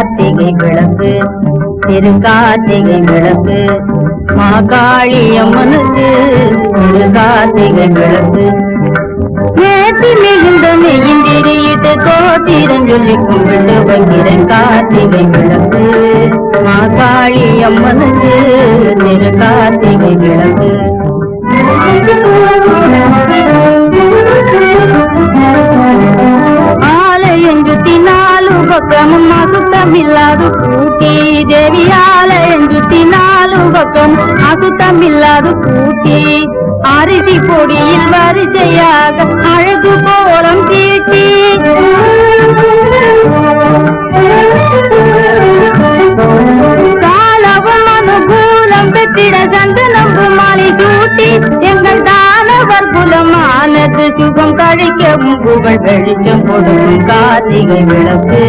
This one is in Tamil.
கார்த்திகை விளக்கு திரு கார்த்திகை விளக்கு மாகாளி அம்மனுக்கு திரு கார்த்திகை விளக்கு. நேற்று மிகுந்த மெய்யின்றிரியிட்டு கோத்திரம் சொல்லி கும்பிட்டு வைக்கிறேன் கார்த்திகை விளக்கு. மாகாளி அம்மனுக்கு திரு கார்த்திகை விளக்கு. நாலு பக்கமும் அசுத்தமில்லாது கூட்டி தேவி ஆலயம் சுத்தி நாலு பக்கம் அசுத்தமில்லாது கூட்டி. அரிசி பொடியில் வரிசையாக அழகு கோலம் குலமானது சுகம் கழிக்கவும் புகழ் வெளிச்சம் கொடுக்கும் கார்த்திகை விளக்கு.